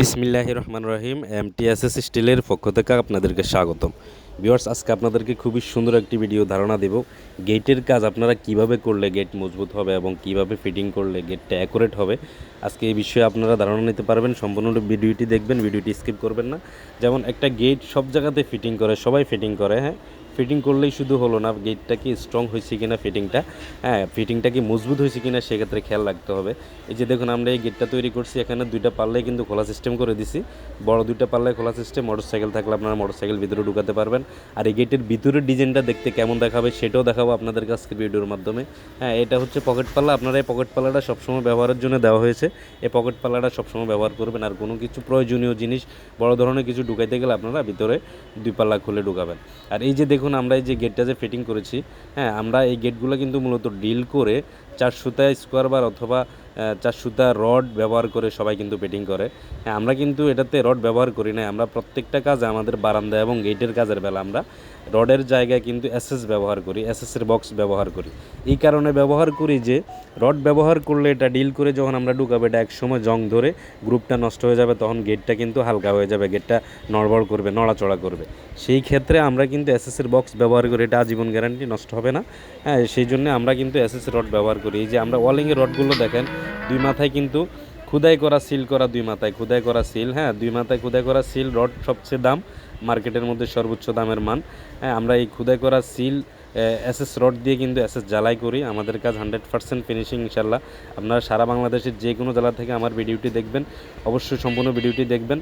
বিসমিল্লাহ রহমান রহিম এমটিএসএস স্টিলের পক্ষ থেকে আপনাদেরকে স্বাগতম। ভিউয়ার্স, আজকে আপনাদেরকে খুবই সুন্দর একটি ভিডিও ধারণা দেব। গেটের কাজ আপনারা কীভাবে করলে গেট মজবুত হবে এবং কীভাবে ফিটিং করলে গেটটা অ্যাকুরেট হবে, আজকে এই বিষয়ে আপনারা ধারণা নিতে পারবেন। সম্পূর্ণ ভিডিওটি দেখবেন, ভিডিওটি স্কিপ করবেন না। যেমন একটা গেট সব জায়গাতে ফিটিং করে, সবাই ফিটিং করে হ্যাঁ? ফিটিং করলেই শুধু হলো না গেটটা কি স্ট্রং হয়েছে কিনা ফিটিংটা হ্যাঁ ফিটিংটা কি মজবুত হয়েছে কিনা সেক্ষেত্রে খেয়াল রাখতে হবে। এই যে দেখুন, আমরা এই গেটটা তৈরি করছি, এখানে দুইটা পাল্লায় কিন্তু খোলা সিস্টেম করে দিছি। বড় দুইটা পাল্লায় খোলা সিস্টেম মোটরসাইকেল থাকলে আপনারা মোটরসাইকেল ভিতরে ঢুকাতে পারবেন। আর এই গেটের ভিতরের ডিজাইনটা দেখতে কেমন দেখাবে সেটাও দেখাবো আপনাদের কাছে ভিডিওর মাধ্যমে। হ্যাঁ এটা হচ্ছে পকেট পাল্লা, আপনারা এই পকেট পাল্লাটা সবসময় ব্যবহারের জন্য দেওয়া হয়েছে। এই পকেট পাল্লাটা সবসময় ব্যবহার করবেন, আর কোনো কিছু প্রয়োজনীয় জিনিস, বড় ধরনের কিছু ঢুকাইতে গেলে আপনারা ভিতরে দুই পাল্লা খুলে ঢুকাবেন। আর এই যে দেখুন আমরা এই যে গেটটা যে ফিটিং করেছি হ্যাঁ আমরা এই গেটগুলো কিন্তু মূলত ডিল করে চার সুতায় স্কোয়ার বার অথবা চার সুতা রড ব্যবহার করে সবাই কিন্তু ফিটিং করে। হ্যাঁ আমরা কিন্তু এটাতে রড ব্যবহার করি না আমরা প্রত্যেকটা কাজে আমাদের বারান্দা এবং গেটের কাজের বেলা আমরা রডের জায়গায় কিন্তু এসএস ব্যবহার করি, এসএসের বক্স ব্যবহার করি। এই কারণে ব্যবহার করি যে, রড ব্যবহার করলে এটা ডিল করে যখন আমরা ঢুকাবো, এটা একসময় জং ধরে গ্রুপটা নষ্ট হয়ে যাবে, তখন গেটটা কিন্তু হালকা হয়ে যাবে, গেটটা নড়বড় করবে, নড়াচড়া করবে। সেই ক্ষেত্রে আমরা কিন্তু এসএসের বক্স ব্যবহার করি, এটা আজীবন গ্যারান্টি নষ্ট হবে না। হ্যাঁ সেই জন্য আমরা কিন্তু এসএস রড ব্যবহার করি। এই যে আমরা ওয়ালিংয়ের রডগুলো দেখেন দুই মাথায় কিন্তু খুদাই করা সিল করা দুই মাথায়, খুদাই করা সিল হ্যাঁ দুই মাথায় খুদাই করা সিল, রড সবচেয়ে দাম, মার্কেটের মধ্যে সর্বোচ্চ দামের মান। হ্যাঁ আমরা এই খুদাই করা সিল এসএস রড দিয়ে কিন্তু এসএস জ্বালাই করি, আমাদের কাজ হান্ড্রেড পার্সেন্ট ফিনিশিং ইনশাল্লাহ আপনারা সারা বাংলাদেশের যে কোনো জেলা থেকে আমার ভিডিওটি দেখবেন, অবশ্যই সম্পূর্ণ ভিডিওটি দেখবেন,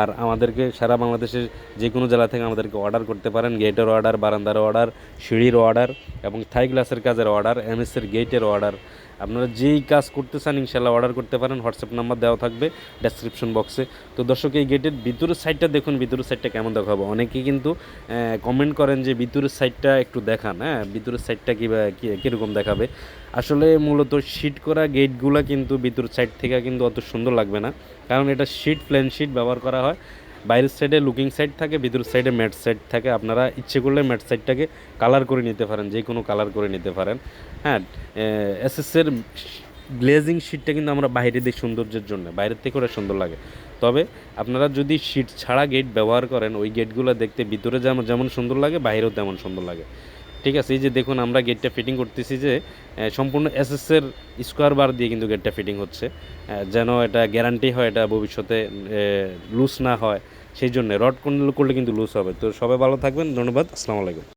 আর আমাদেরকে সারা বাংলাদেশের যে কোনো জেলা থেকে আমাদেরকে অর্ডার করতে পারেন, গেটের অর্ডার, বারান্দার অর্ডার, সিঁড়ির অর্ডার এবং থাই গ্লাসের কাজের অর্ডার, এমএসের গেটের অর্ডার। আপনারা যেই কাজ করতে চান ইনশাল্লাহ অর্ডার করতে পারেন। হোয়াটসঅ্যাপ নাম্বার দেওয়া থাকবে ডেসক্রিপশন বক্সে তো দর্শক, এই গেটের ভিতরের সাইডটা দেখুন, ভিতরের সাইডটা কেমন দেখাবো? অনেকেই কিন্তু কমেন্ট করেন যে ভিতরের সাইডটা একটু দেখান হ্যাঁ? ভিতরের সাইডটা কী কীরকম দেখাবে? আসলে মূলত শিট করা গেটগুলো কিন্তু ভিতরের সাইড থেকে কিন্তু অত সুন্দর লাগবে না। কারণ এটা শিট প্লেন শিট ব্যবহার করা হয়। বাইরের সাইডে লুকিং সাইড থাকে, ভিতরের সাইডে ম্যাট সাইড থাকে। আপনারা ইচ্ছে করলে ম্যাট সাইডটাকে কালার করে নিতে পারেন, যে কোনো কালার করে নিতে পারেন। হ্যাঁ এসএসের ব্লেজিং শিটটা কিন্তু আমরা বাইরে দিই সৌন্দর্যের জন্য, বাইরের থেকে ওটা সুন্দর লাগে। তবে আপনারা যদি শিট ছাড়া গেট ব্যবহার করেন, ওই গেটগুলো দেখতে ভিতরে যেমন যেমন সুন্দর লাগে, বাইরেও তেমন সুন্দর লাগে। ঠিক আছে, এই যে দেখুন আমরা গেটটা ফিটিং করতেছি যে সম্পূর্ণ এসএসের স্কোয়ার বার দিয়ে কিন্তু গেটটা ফিটিং হচ্ছে যেন এটা গ্যারান্টি হয়, এটা ভবিষ্যতে লুজ না হয়, সেই জন্য। রড করলে কিন্তু লুজ হবে। তো সবাই ভালো থাকবেন, ধন্যবাদ, আসসালামু আলাইকুম।